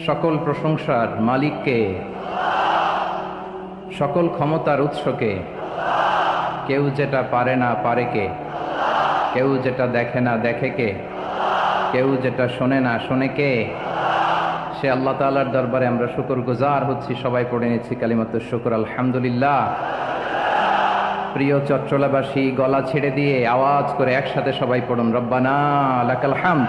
সকল প্রশংসার মালিককে। সকল ক্ষমতার উৎসকে। কেউ যেটা পারে না পারে কে। কেউ যেটা দেখে না দেখে কে। কেউ যেটা শোনে না শোনে কে। সে আল্লাহ তাআলার দরবারে আমরা শুকর গুজার হচ্ছি, সবাই পড়ে নিচ্ছি কালিমাত শুকর, আলহামদুলিল্লাহ। প্রিয় চট্টলাবাসী, গলা ছেড়ে দিয়ে আওয়াজ করে একসাথে সবাই পড়ুন, রব্বানা লাকাল হামদ।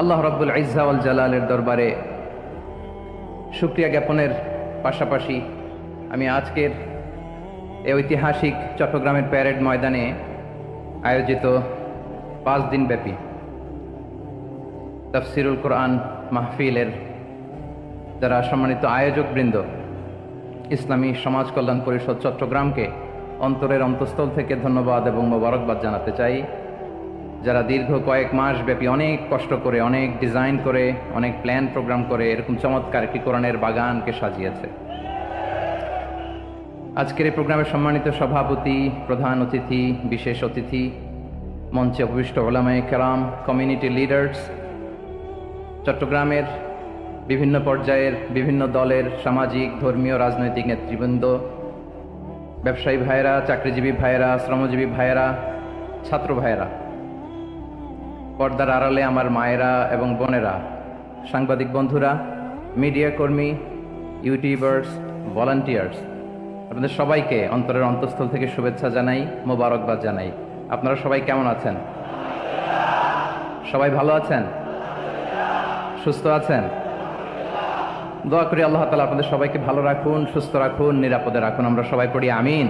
আল্লাহ রব্বুল ইজ্জাওয়াল জালালের দরবারে শুক্রিয়া জ্ঞাপনের পাশাপাশি আমি আজকের এই ঐতিহাসিক চট্টগ্রামের প্যারেড ময়দানে আয়োজিত পাঁচ দিন ব্যাপী তফসিরুল কোরআন মাহফিলের যারা সম্মানিত আয়োজকবৃন্দ, ইসলামী সমাজ কল্যাণ পরিষদ চট্টগ্রামকে অন্তরের অন্তঃস্থল থেকে ধন্যবাদ এবং মোবারকবাদ জানাতে চাই। যারা দীর্ঘ কয়েক মাস ব্যাপী অনেক কষ্ট করে, অনেক ডিজাইন করে, অনেক প্ল্যান প্রোগ্রাম করে, এরকম চমৎকার একটি কোরআনের বাগানকে সাজিয়েছে। আজকের এই প্রোগ্রামের সম্মানিত সভাপতি, প্রধান অতিথি, বিশেষ অতিথি, মঞ্চে উপবিষ্ট ওলামাই কেরাম কমিউনিটি লিডার্স চট্টগ্রামের বিভিন্ন পর্যায়ের বিভিন্ন দলের সামাজিক, ধর্মীয়, রাজনৈতিক নেতৃবৃন্দ, ব্যবসায়ী ভাইয়েরা, চাকরিজীবী ভাইয়েরা, শ্রমজীবী ভাইয়েরা, ছাত্র ভাইয়েরা। পর্দার আড়ালে আমার মায়েরা এবং বোনেরা, সাংবাদিক বন্ধুরা, মিডিয়া কর্মী, ইউটিউবার্স, ভলান্টিয়ার্স, আপনাদের সবাইকে অন্তরের অন্তঃস্থল থেকে শুভেচ্ছা জানাই, মোবারকবাদ জানাই। আপনারা সবাই কেমন আছেন? সবাই ভালো আছেন? সুস্থ আছেন? দোয়া করি আল্লাহ তালা আপনাদের সবাইকে ভালো রাখুন, সুস্থ রাখুন, নিরাপদে রাখুন। আমরা সবাই পড়ি আমিন।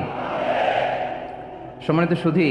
সম্মানিত সুধী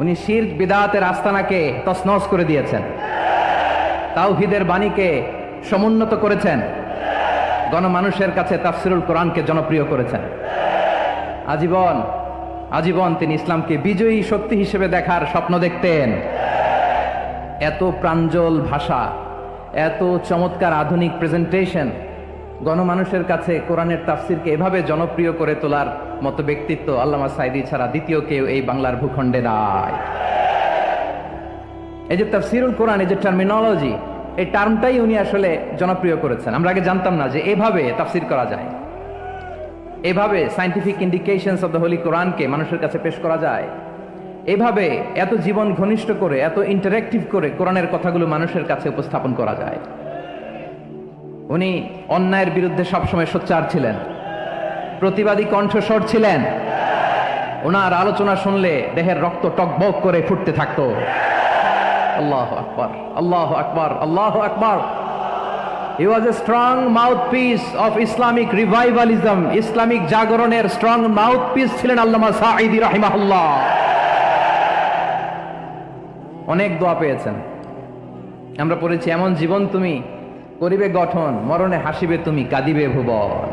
উনি শির বিদাতের আস্তানাকে তসনস করে দিয়েছেন। তাওহিদের বাণীকে সমুন্নত করেছেন। গণমানুষের কাছে তাফসিরুল কোরআনকে জনপ্রিয় করেছেন। আজীবন আজীবন তিনি ইসলামকে বিজয়ী শক্তি হিসেবে দেখার স্বপ্ন দেখতেন। এত প্রাঞ্জল ভাষা, এত চমৎকার আধুনিক প্রেজেন্টেশন গণমানুষের কাছে কোরআনের তাফসিরকে এভাবে জনপ্রিয় করে তোলার মতো ব্যক্তিত্ব আল্লামা সাইদি ছাড়া দ্বিতীয় কেউ এই বাংলার ভূখণ্ডে নাই। এই যে তাফসিরুল কোরআন, এই যে টার্মিনোলজি এই টার্মটাই উনি আসলে জনপ্রিয় করেছেন। আমরা আগে জানতাম না যে এভাবে তাফসির করা যায়। এভাবে scientific indications of the holy কোরআনকে মানুষের কাছে পেশ করা যায়। এভাবে এত জীবন ঘনিষ্ঠ করে, এত ইন্টারেক্টিভ করে কোরআনের কথাগুলো মানুষের কাছে উপস্থাপন করা যায়। উনি অন্যায়ের বিরুদ্ধে সবসময় সোচ্চার ছিলেন। প্রতিবাদী কণ্ঠস্বর ছিলেন। ওনার আলোচনা শুনলে দেহের রক্ত টকবক করে ফুটতে থাকতো। আল্লাহ আকবর আল্লাহ আকবর আল্লাহ আকবর। He was a strong mouthpiece of Islamic revivalism, Islamic জাগরণের স্ট্রং মাউথপিস ছিলেন আল্লামা সাঈদি রাহিমাহুল্লাহ। অনেক দোয়া পেয়েছেন। আমরা পড়েছি এমন জীবন তুমি করিবে গঠন মরণে হাসিবে তুমি কাঁদিবে ভুবন।